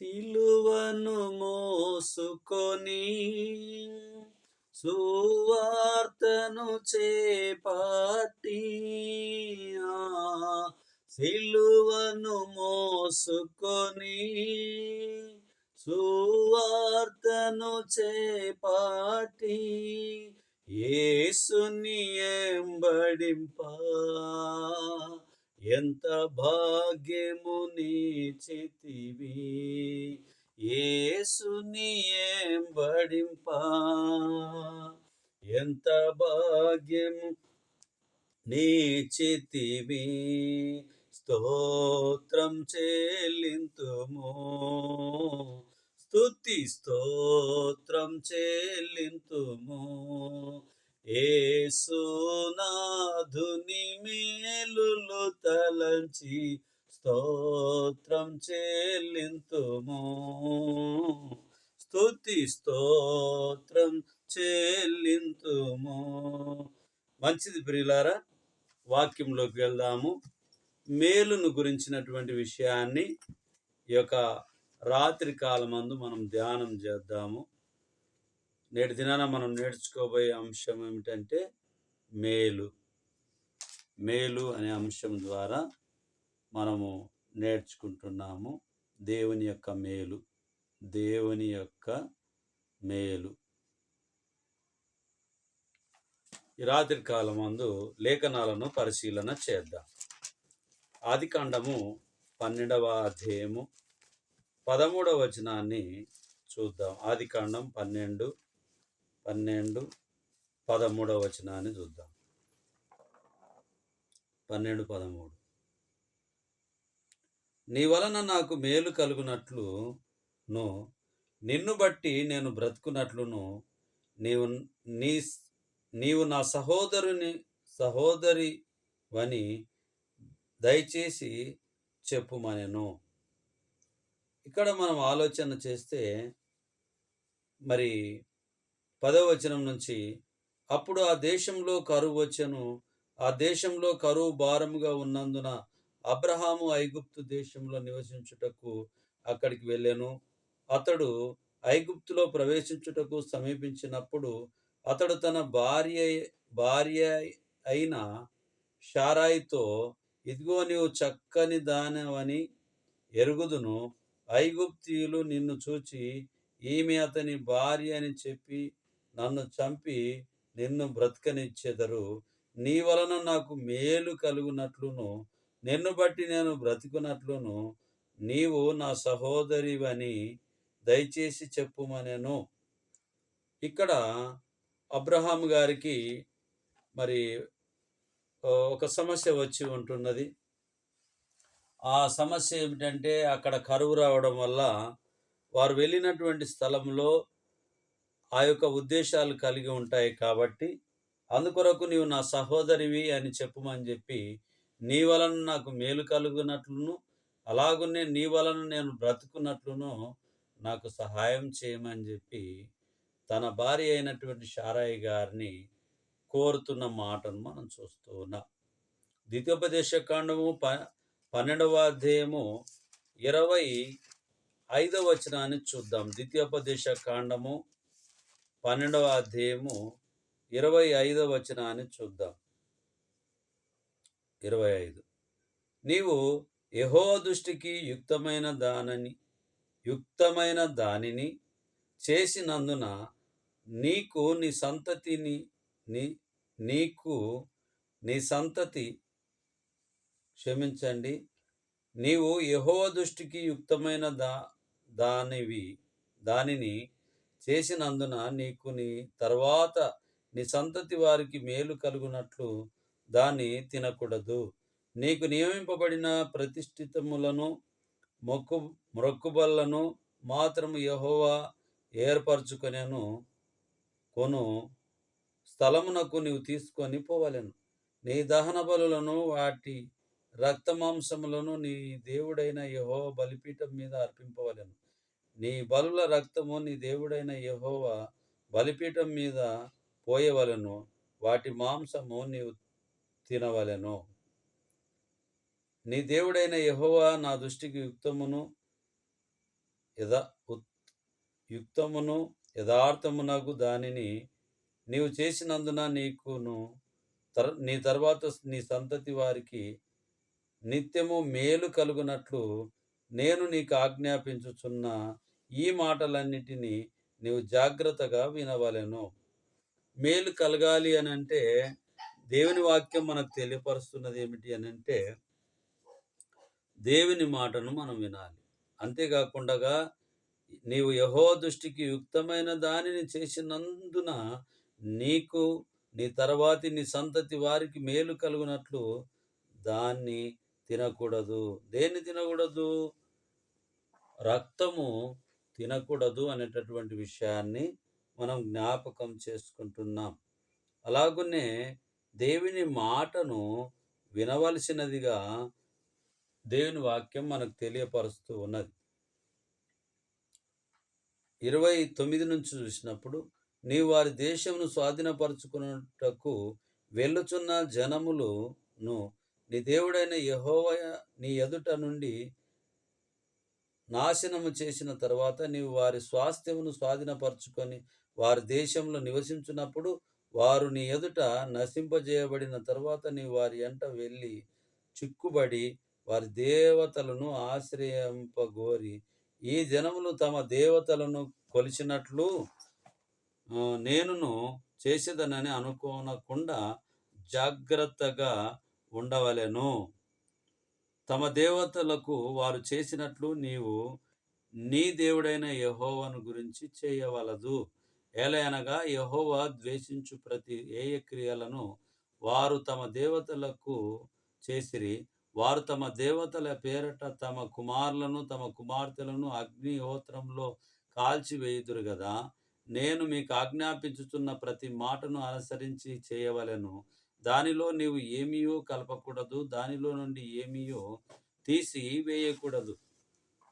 సిలువను మోసుకొని సువార్తను చేపట్టి సిలువను మోసుకొని సువార్తను చేపట్టి యేసుని ఎంబడింప ఎంత భాగ్యము నీచితివి. యేసుని ఎంబడింప ఎంత భాగ్యము నీచితివి. స్తోత్రం చెల్లింతుము. స్తుతి స్తోత్రం చెల్లింతుము. ఏసునాధుని మేలులు తలంచి స్తోత్రం చెల్లింతుము. స్తుతి స్తోత్రం చెల్లింతుము. మంచిది ప్రియులారా వాక్యంలోకి వెళ్దాము. మేలును గురించినటువంటి విషయాన్ని ఈ యొక్క రాత్రి కాలమందు మనం ధ్యానం చేద్దాము. నేటి దినాన మనం నేర్చుకోబోయే అంశం ఏమిటంటే మేలు. మేలు అనే అంశం ద్వారా మనము నేర్చుకుంటున్నాము దేవుని యొక్క మేలు. దేవుని యొక్క మేలు. ఈ రాత్రి కాలమందు లేఖనాలను పరిశీలన చేద్దాం. ఆదికాండము పన్నెండవ అధ్యాయము పదమూడవ వచనాన్ని చూద్దాం. ఆదికాండం పన్నెండు పన్నెండు పదమూడవ వచనాన్ని చూద్దాం. పన్నెండు పదమూడు. నీ వలన నాకు మేలు కలుగునట్లును నిన్ను బట్టి నేను బ్రతుకున్నట్లును నీవు నీ నీవు నా సహోదరుని సహోదరి వని దయచేసి చెప్పుమనెను. ఇక్కడ మనం ఆలోచన చేస్తే మరి పదవచనం నుంచి అప్పుడు ఆ దేశంలో కరువు వచ్చెను. ఆ దేశంలో కరువు భారముగా ఉన్నందున అబ్రహాము ఐగుప్తు దేశంలో నివసించుటకు అక్కడికి వెళ్ళాను. అతడు ఐగుప్తులో ప్రవేశించుటకు సమీపించినప్పుడు అతడు తన భార్య భార్య అయిన షారాయితో ఇదిగో నీవు చక్కని దానవని ఎరుగుదును. ఐగుప్తీయులు నిన్ను చూచి ఈమె అతని భార్య అని చెప్పి నన్ను చంపి నిన్ను బ్రతకనిచ్చెదరు. నీ వలన నాకు మేలు కలుగునట్లును. నిన్ను బట్టి నేను బ్రతుకున్నట్లును నీవు నా సహోదరివని దయచేసి చెప్పుమనేను. ఇక్కడ అబ్రహాం గారికి మరి ఒక సమస్య వచ్చి ఉంటున్నది. ఆ సమస్య ఏమిటంటే అక్కడ కరువు రావడం వల్ల వారు వెళ్ళినటువంటి స్థలంలో ఆ యొక్క ఉద్దేశాలు కలిగి ఉంటాయి కాబట్టి అందుకొరకు నీవు నా సహోదరివి అని చెప్పుమని చెప్పి నీ వలన నాకు మేలు కలుగునట్లును అలాగునే నీ వలన నేను బ్రతుకున్నట్లును నాకు సహాయం చేయమని చెప్పి తన భార్య అయినటువంటి షారాయి గారిని కోరుతున్న మాటను మనం చూస్తూ ఉన్నాం. ద్వితీయోపదేశ కాండము ప పన్నెండవ అధ్యాయము ఇరవై ఐదవ వచనాన్ని చూద్దాం. ద్వితీయోపదేశ కాండము పన్నెండవ అధ్యాయము ఇరవై ఐదవ వచనాన్ని చూద్దాం. ఇరవై ఐదు. నీవు యహో దృష్టికి యుక్తమైన దానని యుక్తమైన దానిని చేసినందున నీకు నీ సంతతిని నీ నీకు నీ సంతతి క్షమించండి. నీవు యహో దృష్టికి యుక్తమైన దా దానివి దానిని చేసినందున నీకు నీ తర్వాత నీ సంతతి వారికి మేలు కలుగునట్లు దాన్ని తినకూడదు. నీకు నియమింపబడిన ప్రతిష్ఠితములను మొక్కు మొక్కుబళ్ళను మాత్రము యహోవా ఏర్పరచుకొనేను. కొను స్థలమునకు నీవు తీసుకొని పోవలేను. నీ దహన బలులను వాటి రక్త మాంసములను నీ దేవుడైన యహో బలిపీఠం మీద అర్పింపవలెను. నీ బలుల రక్తము నీ దేవుడైన యహోవ బలిపీఠం మీద పోయవలను వాటి మాంసము నీవు తినవలెను. నీ దేవుడైన యహోవా నా దృష్టికి యుక్తమును యథ ఉత్- యుక్తమును యథార్థమునకు దానిని నీవు చేసినందున నీకును తర్ నీ తర్వాత నీ సంతతి వారికి నిత్యము మేలు కలుగునట్లు నేను నీకు ఆజ్ఞాపించుచున్న ఈ మాటలన్నిటినీ నీవు జాగ్రత్తగా వినవలెను. మేలు కలగాలి అని అంటే దేవుని వాక్యం మనకు తెలియపరుస్తున్నది ఏమిటి అని అంటే దేవుని మాటను మనం వినాలి. అంతేకాకుండా నీవు యహో దృష్టికి యుక్తమైన దానిని చేసినందున నీకు నీ తర్వాతి నీ సంతతి వారికి మేలు కలుగునట్లు దాన్ని తినకూడదు. దేన్ని తినకూడదు? రక్తము తినకూడదు అనేటటువంటి విషయాన్ని మనం జ్ఞాపకం చేసుకుంటున్నాం. అలాగునే దేవుని మాటను వినవలసినదిగా దేవుని వాక్యం మనకు తెలియపరుస్తూ ఉన్నది. ఇరవై తొమ్మిది నుంచి చూసినప్పుడు నీ వారి దేశమును స్వాధీనపరచుకున్నటకు వెళ్ళుచున్న జనములును నీ దేవుడైన యహోవయ నీ ఎదుట నుండి నాశనము చేసిన తర్వాత నీవు వారి స్వాస్థ్యమును స్వాధీనపరచుకొని వారి దేశంలో నివసించినప్పుడు వారు నీ ఎదుట నశింపజేయబడిన తర్వాత నీవు వారి ఎంట వెళ్ళి చిక్కుబడి వారి దేవతలను ఆశ్రయింపగోరి. ఈ జనములు తమ దేవతలను కొలిచినట్లు నేనును చేసేదనని అనుకోనకుండా జాగ్రత్తగా ఉండవలెను. తమ దేవతలకు వారు చేసినట్లు నీవు నీ దేవుడైన యహోవను గురించి చేయవలదు. ఏలయనగా యహోవా ద్వేషించు ప్రతి ఏయ క్రియలను వారు తమ దేవతలకు చేసిరి. వారు తమ దేవతల పేరట తమ కుమారులను తమ కుమార్తెలను అగ్నిహోత్రంలో కాల్చివేయుదురు కదా నేను మీకు ఆజ్ఞాపించుతున్న ప్రతి మాటను అనుసరించి చేయవలను. దానిలో నీవు ఏమీయో కలపకూడదు దానిలో నుండి ఏమీయో తీసి వేయకూడదు.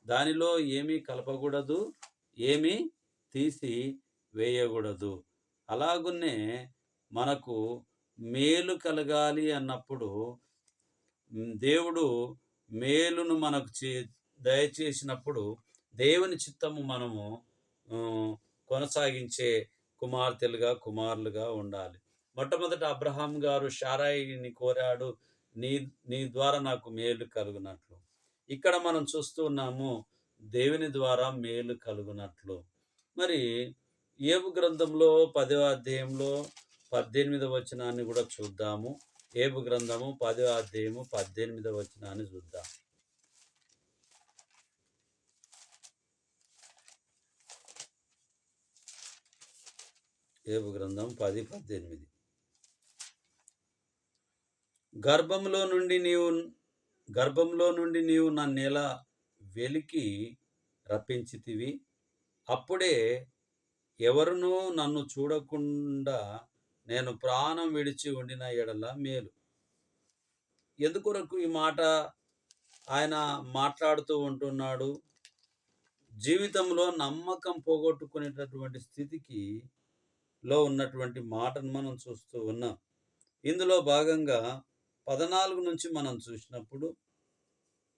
దానిలో ఏమీ కలపకూడదు ఏమీ తీసి వేయకూడదు. అలాగున్నే మనకు మేలు కలగాలి అన్నప్పుడు దేవుడు మేలును మనకు చే దయచేసినప్పుడు దేవుని చిత్తము మనము కొనసాగించే కుమార్తెలుగా కుమారులుగా ఉండాలి. మొట్టమొదట అబ్రహాం గారు షారాయిని కోరాడు. నీ నీ ద్వారా నాకు మేలు కలుగునట్లు. ఇక్కడ మనం చూస్తూ ఉన్నాము దేవుని ద్వారా మేలు కలుగునట్లు. మరి ఏబు గ్రంథంలో పదవ అధ్యాయంలో పద్దెనిమిదవ వచనాన్ని కూడా చూద్దాము. ఏబు గ్రంథము పదవ అధ్యాయము పద్దెనిమిదవ వచనాన్ని చూద్దాం. ఏబు గ్రంథం పది పద్దెనిమిది. గర్భంలో నుండి నీవు గర్భంలో నుండి నీవు నన్ను ఎలా వెలికి రప్పించితివి. అప్పుడే ఎవరునూ నన్ను చూడకుండా నేను ప్రాణం విడిచి ఉండిన ఎడల మేలు. ఎందుకొరకు ఈ మాట ఆయన మాట్లాడుతూ ఉంటున్నాడు? జీవితంలో నమ్మకం పోగొట్టుకునేటటువంటి స్థితికి లో ఉన్నటువంటి మాటను మనం చూస్తూ ఉన్నాం. ఇందులో భాగంగా పద్నాలుగు నుంచి మనం చూసినప్పుడు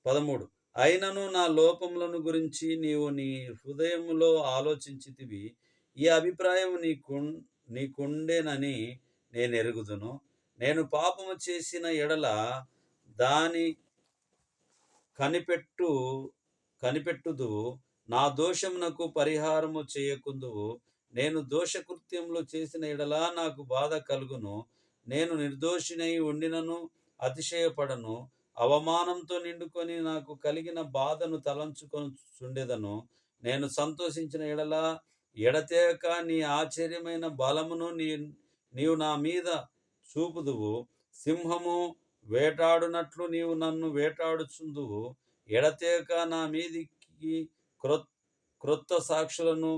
పదమూడు. అయినను నా లోపములను గురించి నీవు నీ హృదయంలో ఆలోచించితివి. ఈ అభిప్రాయం నీకు నీకుండేనని నేను ఎరుగుదును. నేను పాపము చేసిన ఎడల దాని కనిపెట్టు కనిపెట్టుదు. నా దోషమునకు పరిహారము చేయకుందువు. నేను దోషకృత్యములు చేసిన ఎడలా నాకు బాధ కలుగును. నేను నిర్దోషినై ఉండినను అతిశయపడను అవమానంతో నిండుకొని నాకు కలిగిన బాధను తలంచుకొని చుండెదను నేను సంతోషించిన ఎడలా ఎడతేక నీ ఆశ్చర్యమైన బలమును నీ నీవు నా మీద చూపుదువు. సింహము వేటాడునట్లు నీవు నన్ను వేటాడుచుందువు. ఎడతేక నా మీదికి క్రొ క్రొత్త సాక్షులను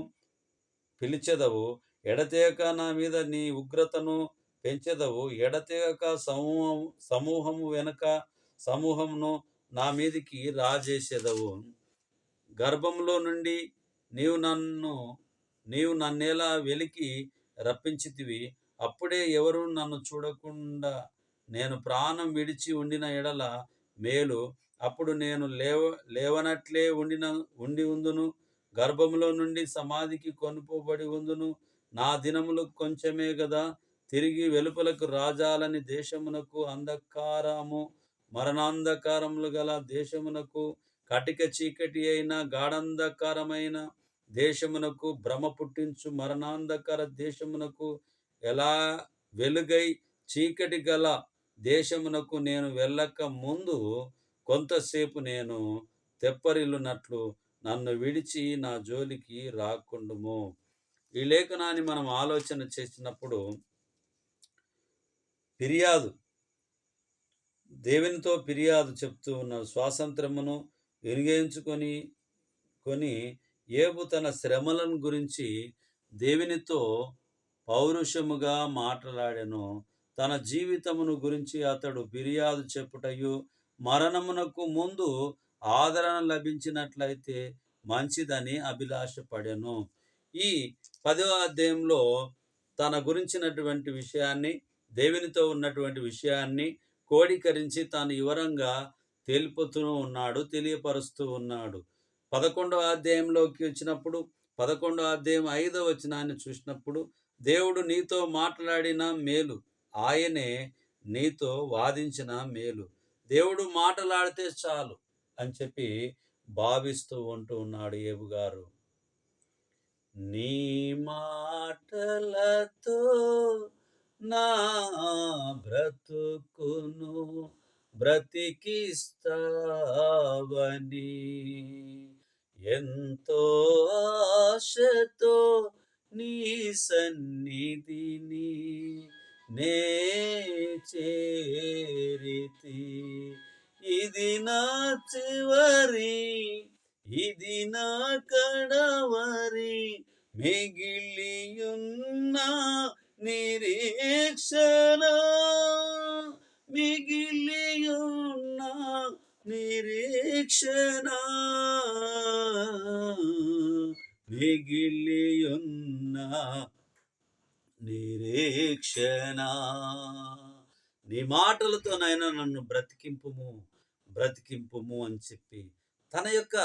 పిలిచెదవు. ఎడతేక నా మీద నీ ఉగ్రతను పెంచెదవు. ఎడతెగక సమూహం సమూహము వెనుక సమూహమును నా మీదికి రాజేసేదవు గర్భంలో నుండి నీవు నన్ను నీవు నన్నేలా వెలికి రప్పించితివి. అప్పుడే ఎవరు నన్ను చూడకుండా నేను ప్రాణం విడిచి ఉండిన ఎడల మేలు. అప్పుడు నేను లేవ లేవనట్లే ఉండిన ఉండి ఉందును. గర్భంలో నుండి సమాధికి కొనుపోబడి ఉందును. నా దినములు కొంచెమే గదా. తిరిగి వెలుపలకు రాజాలని దేశమునకు అంధకారము మరణాంధకారములు గల దేశమునకు కటిక చీకటి అయిన గాఢంధకారమైన దేశమునకు భ్రమ పుట్టించు మరణాంధకార దేశమునకు ఎలా వెలుగై చీకటి గల దేశమునకు నేను వెళ్ళక ముందు కొంతసేపు నేను తెప్పరిల్లునట్లు నన్ను విడిచి నా జోలికి రాకుండుము. ఈ లేఖనాన్ని మనం ఆలోచన చేసినప్పుడు ఫిర్యాదు. దేవునితో ఫిర్యాదు చెప్తూ ఉన్న స్వాతంత్రమును వినియోగించుకొని కొని ఏబు తన శ్రమలను గురించి దేవునితో పౌరుషముగా మాట్లాడెను. తన జీవితమును గురించి అతడు ఫిర్యాదు చెప్పుటయు మరణమునకు ముందు ఆదరణ లభించినట్లయితే మంచిదని అభిలాషపడెను. ఈ పదవ అధ్యాయంలో తన గురించినటువంటి విషయాన్ని దేవునితో ఉన్నటువంటి విషయాన్ని కోడీకరించి తాను వివరంగా తెలుపుతూ ఉన్నాడు తెలియపరుస్తూ ఉన్నాడు. పదకొండవ అధ్యాయంలోకి వచ్చినప్పుడు పదకొండవ అధ్యాయం ఐదవ వచనాన్ని చూసినప్పుడు దేవుడు నీతో మాట్లాడిన మేలు ఆయనే నీతో వాదించిన మేలు. దేవుడు మాట్లాడితే చాలు అని చెప్పి భావిస్తూ ఉంటూ ఉన్నాడు ఏబు గారు. నీ మాటలతో నా బ్రతుకును బ్రతికిస్తావని. ఎంతో ఆశతో నీ సన్నిధిని నే చేరితి. ఇది నా చివరి ఇది నా కడవరి మిగిలియున్నా నిరీక్షణ మిగిలియున్న నిరీక్షణ మిగిలియున్న నిరీక్షణ. నీ మాటలతోనైనా నన్ను బ్రతికింపుము బ్రతికింపుము అని చెప్పి తన యొక్క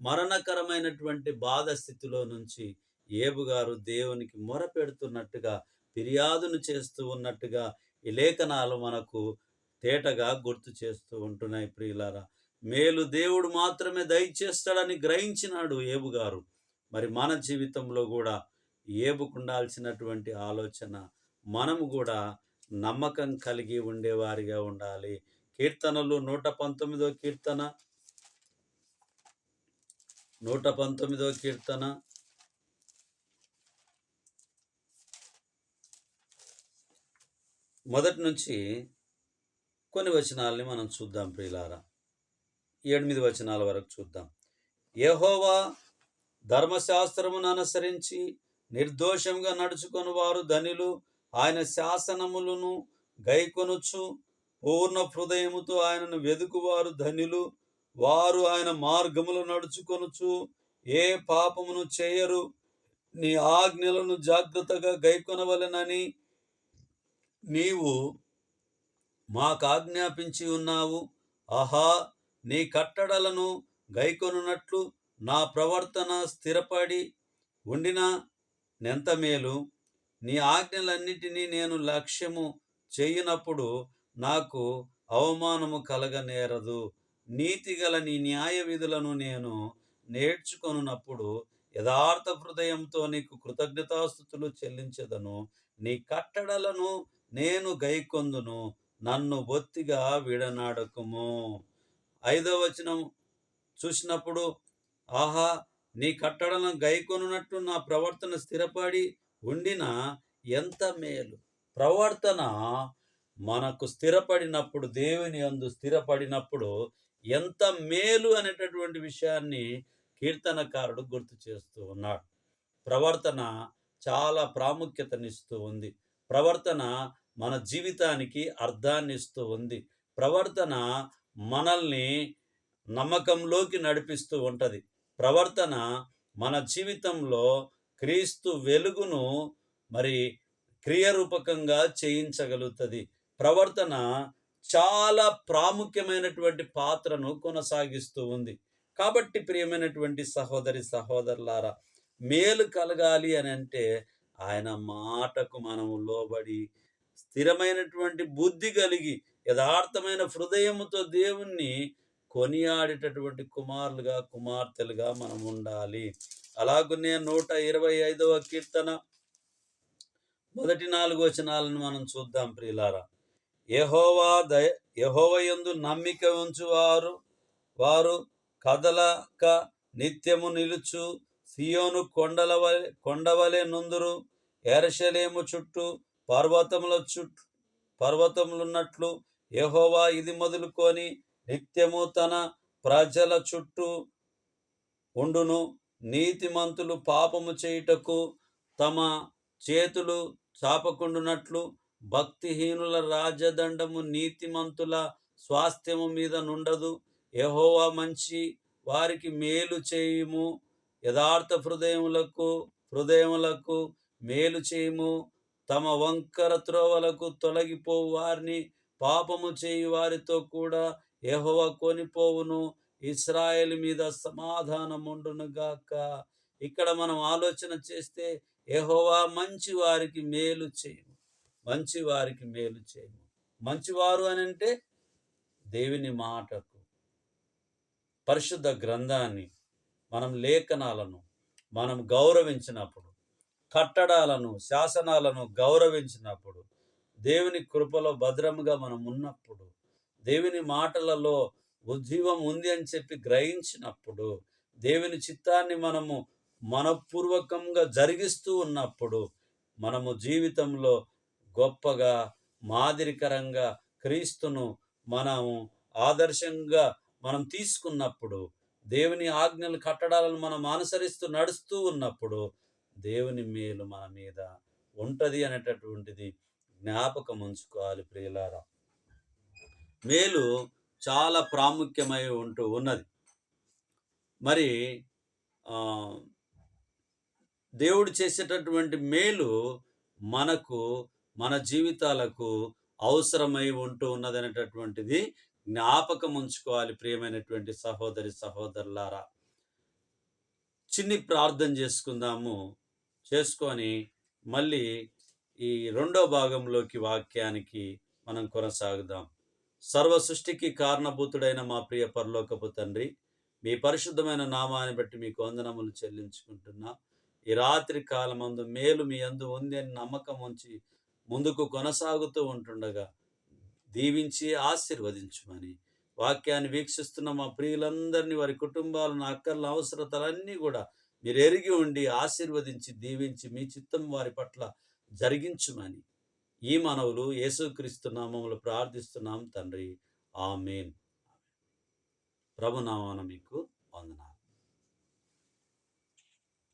మరణకరమైనటువంటి బాధ స్థితిలో నుంచి ఏబు గారు దేవునికి మొర పెడుతున్నట్టుగా ఫిర్యాదును చేస్తూ ఉన్నట్టుగా ఈ లేఖనాలు మనకు తేటగా గుర్తు చేస్తూ ఉంటున్నాయి ప్రియులారా. మేలు దేవుడు మాత్రమే దయచేస్తాడని గ్రహించినాడు ఏబు గారు. మరి మన జీవితంలో కూడా ఏబుకుండాల్సినటువంటి ఆలోచన మనము కూడా నమ్మకం కలిగి ఉండేవారిగా ఉండాలి. కీర్తనలు నూట పంతొమ్మిదో కీర్తన. నూట పంతొమ్మిదో కీర్తన. మొదటి నుంచి కొన్ని వచనాలని మనం చూద్దాం ప్రియులారా. ఎనిమిది వచనాల వరకు చూద్దాం. యహోవా ధర్మశాస్త్రమును అనుసరించి నిర్దోషంగా నడుచుకొని వారు ధనులు ఆయన శాసనములను గైకొనుచు పూర్ణ హృదయముతో ఆయనను వెదుకువారు ధనులు వారు ఆయన మార్గములు నడుచుకొనుచు ఏ పాపమును చేయరు నీ ఆజ్ఞలను జాగ్రత్తగా గైకొనవలెనని నీవు మాకు ఆజ్ఞాపించి ఉన్నావు. ఆహా నీ కట్టడలను గైకొనున్నట్లు నా ప్రవర్తన స్థిరపడి ఉండిన నెంత మేలు. నీ ఆజ్ఞలన్నిటినీ నేను లక్ష్యము చేయనప్పుడు నాకు అవమానము కలగనేరదు. నీతిగల నీ న్యాయ విధులను నేను నేర్చుకొనున్నప్పుడు యథార్థ హృదయంతో నీకు కృతజ్ఞతాస్థుతులు చెల్లించదను. నీ కట్టడలను నేను గైకొందును నన్ను బొత్తిగా విడనాడకుము. ఐదవ వచనం చూసినప్పుడు ఆహా నీ కట్టడలను గైకొనున్నట్టు నా ప్రవర్తన స్థిరపడి ఉండిన ఎంత మేలు. ప్రవర్తన మనకు స్థిరపడినప్పుడు దేవుని అందు స్థిరపడినప్పుడు ఎంత మేలు అనేటటువంటి విషయాన్ని కీర్తనకారుడు గుర్తు చేస్తూ ఉన్నాడు. ప్రవర్తన చాలా ప్రాముఖ్యతనిస్తూ ఉంది. ప్రవర్తన మన జీవితానికి అర్థాన్ని ఇస్తూ ఉంది. ప్రవర్తన మనల్ని నమ్మకంలోకి నడిపిస్తూ ఉంటుంది. ప్రవర్తన మన జీవితంలో క్రీస్తు వెలుగును మరి క్రియరూపకంగా చేయించగలుగుతుంది. ప్రవర్తన చాలా ప్రాముఖ్యమైనటువంటి పాత్రను కొనసాగిస్తూ ఉంది. కాబట్టి ప్రియమైనటువంటి సహోదరి సహోదరులారా మేలు కలగాలి అని అంటే ఆయన మాటకు మనము లోబడి స్థిరమైనటువంటి బుద్ధి కలిగి యథార్థమైన హృదయముతో దేవుణ్ణి కొనియాడేటటువంటి కుమారులుగా కుమార్తెలుగా మనం ఉండాలి. అలాగనే నూట ఇరవై ఐదవ కీర్తన మొదటి నాలుగు వచనాలను మనం చూద్దాం ప్రియులారా. యహోవా దయ యహోవయందు నమ్మిక ఉంచువారు. వారు కదలక నిత్యము నిలుచు సియోను కొండల వలె కొండవలె నుందురు ఎరషలేము చుట్టూ పర్వతముల చుట్టూ పర్వతములున్నట్లు యహోవా ఇది మొదలుకొని నిత్యము తన ప్రజల చుట్టూ ఉండును. నీతిమంతులు పాపము చేయుటకు తమ చేతులు చాపకుండునట్లు భక్తిహీనుల రాజదండము నీతిమంతుల స్వాస్థ్యము మీద నుండదు. యహోవా మంచి వారికి మేలు చేయుము. యథార్థ హృదయములకు హృదయములకు మేలు చేయుము. తమ వంకర త్రోవలకు తొలగిపోవు వారిని పాపము చేయి వారితో కూడా యెహోవా కొనిపోవును. ఇస్రాయేల్ మీద సమాధానం ఉండును గాక. ఇక్కడ మనం ఆలోచన చేస్తే ఎహోవా మంచి వారికి మేలు చేయము. మంచి వారికి మేలు చేయము. మంచివారు అని అంటే దేవుని మాటకు పరిశుద్ధ గ్రంథాన్ని మనం లేఖనాలను మనం గౌరవించినప్పుడు కట్టడాలను శాసనాలను గౌరవించినప్పుడు దేవుని కృపలో భద్రముగా మనం ఉన్నప్పుడు దేవుని మాటలలో ఉజ్జీవం ఉంది అని చెప్పి గ్రహించినప్పుడు దేవుని చిత్తాన్ని మనము మనపూర్వకంగా జరిగిస్తూ ఉన్నప్పుడు మనము జీవితంలో గొప్పగా మాదిరికరంగా క్రీస్తును మనము ఆదర్శంగా మనం తీసుకున్నప్పుడు దేవుని ఆజ్ఞలు కట్టడాలను మనం అనుసరిస్తూ నడుస్తూ ఉన్నప్పుడు దేవుని మేలు మన మీద ఉంటుంది అనేటటువంటిది జ్ఞాపకం ఉంచుకోవాలి ప్రియులారా. మేలు చాలా ప్రాముఖ్యమై ఉంటూ ఉన్నది. మరి దేవుడు చేసేటటువంటి మేలు మనకు మన జీవితాలకు అవసరమై ఉంటూ ఉన్నది అనేటటువంటిది జ్ఞాపకం ఉంచుకోవాలి ప్రియమైనటువంటి సహోదరి సహోదరులారా. చిన్ని ప్రార్థన చేసుకుందాము. చేసుకొని మళ్ళీ ఈ రెండో భాగంలోకి వాక్యానికి మనం కొనసాగుదాం. సర్వ సృష్టికి కారణభూతుడైన మా ప్రియ పరలోకపు తండ్రి మీ పరిశుద్ధమైన నామాన్ని బట్టి మీకు వందనములు చెల్లించుకుంటున్నా. ఈ రాత్రి కాలమందు మేలు మీ అందు ఉంది అని నమ్మకం ఉంచి ముందుకు కొనసాగుతూ ఉంటుండగా దీవించి ఆశీర్వదించమని వాక్యాన్ని వీక్షిస్తున్న మా ప్రియులందరినీ వారి కుటుంబాలను అక్కర్ల అవసరతలన్నీ కూడా మీరు ఎరిగి ఉండి ఆశీర్వదించి దీవించి మీ చిత్తం వారి పట్ల జరిగించుమని ఈ మనవులు యేసుక్రీస్తు నామములు ప్రార్థిస్తున్నాం తండ్రి. ఆమెన్. ప్రభునామాన మీకు వందనాలు.